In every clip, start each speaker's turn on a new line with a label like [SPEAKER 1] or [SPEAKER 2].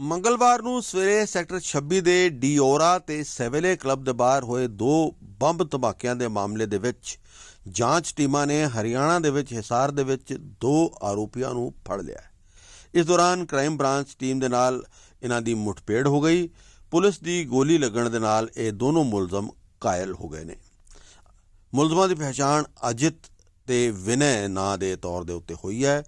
[SPEAKER 1] ਮੰਗਲਵਾਰ ਨੂੰ ਸਵੇਰੇ ਸੈਕਟਰ 26 ਦੇ ਡੀਓਰਾ ਤੇ ਸੈਵੇਲੇ ਕਲੱਬ ਦੇ ਬਾਹਰ ਹੋਏ ਦੋ ਬੰਬ ਧਮਾਕਿਆਂ ਦੇ ਮਾਮਲੇ ਦੇ ਵਿੱਚ ਜਾਂਚ ਟੀਮਾਂ ਨੇ ਹਰਿਆਣਾ ਦੇ ਵਿੱਚ, ਹਿਸਾਰ ਦੇ ਵਿੱਚ ਦੋ ਆਰੋਪੀਆਂ ਨੂੰ ਫੜ ਲਿਆ। ਇਸ ਦੌਰਾਨ ਕ੍ਰਾਈਮ ਬ੍ਰਾਂਚ ਟੀਮ ਦੇ ਨਾਲ ਇਹਨਾਂ ਦੀ ਮੁਠਭੇੜ ਹੋ ਗਈ। ਪੁਲਿਸ ਦੀ ਗੋਲੀ ਲੱਗਣ ਦੇ ਨਾਲ ਇਹ ਦੋਨੋਂ ਮੁਲਜ਼ਮ ਕਾਇਲ ਹੋ ਗਏ ਨੇ। ਮੁਲਜ਼ਮਾਂ ਦੀ ਪਛਾਣ ਅਜਿਤ ਤੇ ਵਿਨੈ ਨਾਂ ਦੇ ਤੌਰ ਦੇ ਉੱਤੇ ਹੋਈ ਹੈ।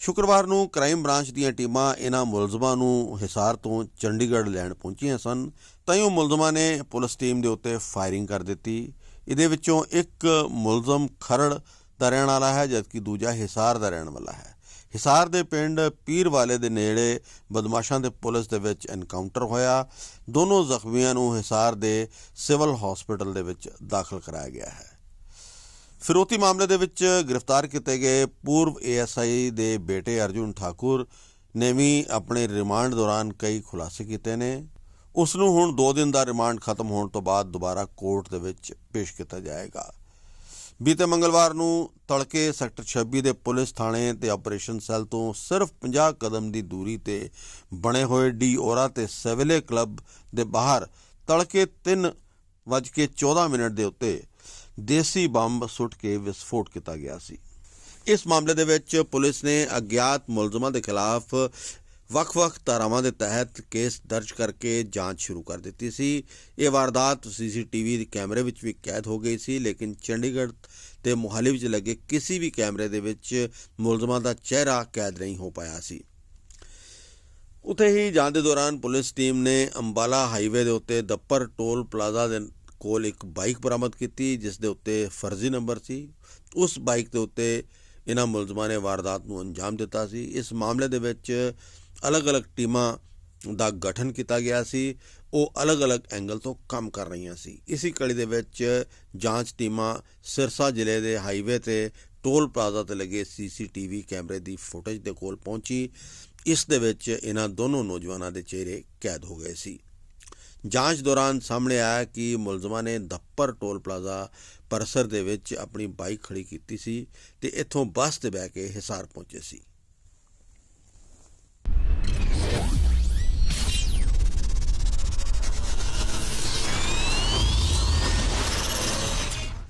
[SPEAKER 1] ਸ਼ੁੱਕਰਵਾਰ ਨੂੰ ਕ੍ਰਾਈਮ ਬ੍ਰਾਂਚ ਦੀਆਂ ਟੀਮਾਂ ਇਹਨਾਂ ਮੁਲਜ਼ਮਾਂ ਨੂੰ ਹਿਸਾਰ ਤੋਂ ਚੰਡੀਗੜ੍ਹ ਲੈਣ ਪਹੁੰਚੀਆਂ ਸਨ, ਤਾਂ ਉਹ ਮੁਲਜ਼ਮਾਂ ਨੇ ਪੁਲਿਸ ਟੀਮ ਦੇ ਉੱਤੇ ਫਾਇਰਿੰਗ ਕਰ ਦਿੱਤੀ। ਇਹਦੇ ਵਿੱਚੋਂ ਇੱਕ ਮੁਲਜ਼ਮ ਖਰੜ ਦਾ ਰਹਿਣ ਵਾਲਾ ਹੈ, ਜਦਕਿ ਦੂਜਾ ਹਿਸਾਰ ਦਾ ਰਹਿਣ ਵਾਲਾ ਹੈ। ਹਿਸਾਰ ਦੇ ਪਿੰਡ ਪੀਰਵਾਲੇ ਦੇ ਨੇੜੇ ਬਦਮਾਸ਼ਾਂ ਦੇ ਪੁਲਿਸ ਦੇ ਵਿੱਚ ਐਨਕਾਊਂਟਰ ਹੋਇਆ। ਦੋਨੋਂ ਜ਼ਖਮੀਆਂ ਨੂੰ ਹਿਸਾਰ ਦੇ ਸਿਵਲ ਹਸਪੀਟਲ ਦੇ ਵਿੱਚ ਦਾਖਲ ਕਰਾਇਆ ਗਿਆ ਹੈ। ਫਿਰੋਤੀ ਮਾਮਲੇ ਦੇ ਵਿੱਚ ਗ੍ਰਿਫਤਾਰ ਕੀਤੇ ਗਏ ਪੂਰਵ ਏਐਸਆਈ ਦੇ ਬੇਟੇ ਅਰਜੁਨ ਠਾਕੁਰ ਨੇ ਵੀ ਆਪਣੇ ਰਿਮਾਂਡ ਦੌਰਾਨ ਕਈ ਖੁਲਾਸੇ ਕੀਤੇ ਨੇ। ਉਸ ਨੂੰ ਹੁਣ 2 ਦਿਨ ਦਾ ਰਿਮਾਂਡ ਖਤਮ ਹੋਣ ਤੋਂ ਬਾਅਦ ਦੁਬਾਰਾ ਕੋਰਟ ਦੇ ਵਿੱਚ ਪੇਸ਼ ਕੀਤਾ ਜਾਏਗਾ। ਬੀਤੇ ਮੰਗਲਵਾਰ ਨੂੰ ਤੜਕੇ ਸੈਕਟਰ 26 ਦੇ ਪੁਲਿਸ ਥਾਣੇ ਤੇ ਆਪਰੇਸ਼ਨ ਸੈੱਲ ਤੋਂ ਸਿਰਫ 50 ਕਦਮ ਦੀ ਦੂਰੀ ਤੇ ਬਣੇ ਹੋਏ ਡੀ ਔਰਾ ਤੇ ਸੈਵਲੇ ਕਲੱਬ ਦੇ ਬਾਹਰ ਤੜਕੇ 3:14 ਮਿੰਟ ਦੇ ਉੱਤੇ ਦੇਸੀ ਬੰਬ ਸੁੱਟ ਕੇ ਵਿਸਫੋਟ ਕੀਤਾ ਗਿਆ ਸੀ। ਇਸ ਮਾਮਲੇ ਦੇ ਵਿੱਚ ਪੁਲਿਸ ਨੇ ਅਗਿਆਤ ਮੁਲਜ਼ਮਾਂ ਦੇ ਖਿਲਾਫ ਵੱਖ-ਵੱਖ ਧਾਰਾਵਾਂ ਦੇ ਤਹਿਤ ਕੇਸ ਦਰਜ ਕਰਕੇ ਜਾਂਚ ਸ਼ੁਰੂ ਕਰ ਦਿੱਤੀ ਸੀ। ਇਹ ਵਾਰਦਾਤ ਸੀਸੀਟੀਵੀ ਦੇ ਕੈਮਰੇ ਵਿੱਚ ਵੀ ਕੈਦ ਹੋ ਗਈ ਸੀ, ਲੇਕਿਨ ਚੰਡੀਗੜ੍ਹ ਤੇ ਮੁਹਾਲੀ ਵਿੱਚ ਲੱਗੇ ਕਿਸੇ ਵੀ ਕੈਮਰੇ ਦੇ ਵਿੱਚ ਮੁਲਜ਼ਮਾਂ ਦਾ ਚਿਹਰਾ ਕੈਦ ਨਹੀਂ ਹੋ ਪਾਇਆ ਸੀ। ਉਥੇ ਹੀ ਜਾਂਚ ਦੇ ਦੌਰਾਨ ਪੁਲਿਸ ਟੀਮ ਨੇ ਅੰਬਾਲਾ ਹਾਈਵੇ ਦੇ ਉੱਤੇ ਦੱਪਰ ਟੋਲ ਪਲਾਜ਼ਾ ਦੇ ਕੋਲ ਇੱਕ ਬਾਈਕ ਬਰਾਮਦ ਕੀਤੀ, ਜਿਸ ਦੇ ਉੱਤੇ ਫਰਜ਼ੀ ਨੰਬਰ ਸੀ। ਉਸ ਬਾਈਕ ਦੇ ਉੱਤੇ ਇਹਨਾਂ ਮੁਲਜ਼ਮਾਂ ਨੇ ਵਾਰਦਾਤ ਨੂੰ ਅੰਜਾਮ ਦਿੱਤਾ ਸੀ। ਇਸ ਮਾਮਲੇ ਦੇ ਵਿੱਚ ਅਲੱਗ-ਅਲੱਗ ਟੀਮਾਂ ਦਾ ਗਠਨ ਕੀਤਾ ਗਿਆ ਸੀ। ਉਹ ਅਲੱਗ-ਅਲੱਗ ਐਂਗਲ ਤੋਂ ਕੰਮ ਕਰ ਰਹੀਆਂ ਸੀ। ਇਸੇ ਕੜੀ ਦੇ ਵਿੱਚ ਜਾਂਚ ਟੀਮਾਂ ਸਿਰਸਾ ਜ਼ਿਲ੍ਹੇ ਦੇ ਹਾਈਵੇ ਤੇ ਟੋਲ ਪਲਾਜ਼ਾ ਤੇ ਲੱਗੇ ਸੀਸੀਟੀਵੀ ਕੈਮਰੇ ਦੀ ਫੁਟੇਜ ਦੇ ਕੋਲ ਪਹੁੰਚੀ। ਇਸ ਦੇ ਵਿੱਚ ਇਹਨਾਂ ਦੋਨੋਂ ਨੌਜਵਾਨਾਂ ਦੇ ਚਿਹਰੇ ਕੈਦ ਹੋ ਗਏ ਸੀ। ਜਾਂਚ ਦੌਰਾਨ ਸਾਹਮਣੇ ਆਇਆ ਕਿ ਮੁਲਜ਼ਮਾਂ ਨੇ ਦੱਪਰ ਟੋਲ ਪਲਾਜ਼ਾ ਪਰਸਰ ਦੇ ਵਿੱਚ ਆਪਣੀ ਬਾਈਕ ਖੜੀ ਕੀਤੀ ਸੀ ਤੇ ਇੱਥੋਂ ਬੱਸ ਤੇ ਬਹਿ ਕੇ ਹਿਸਾਰ ਪਹੁੰਚੇ ਸੀ।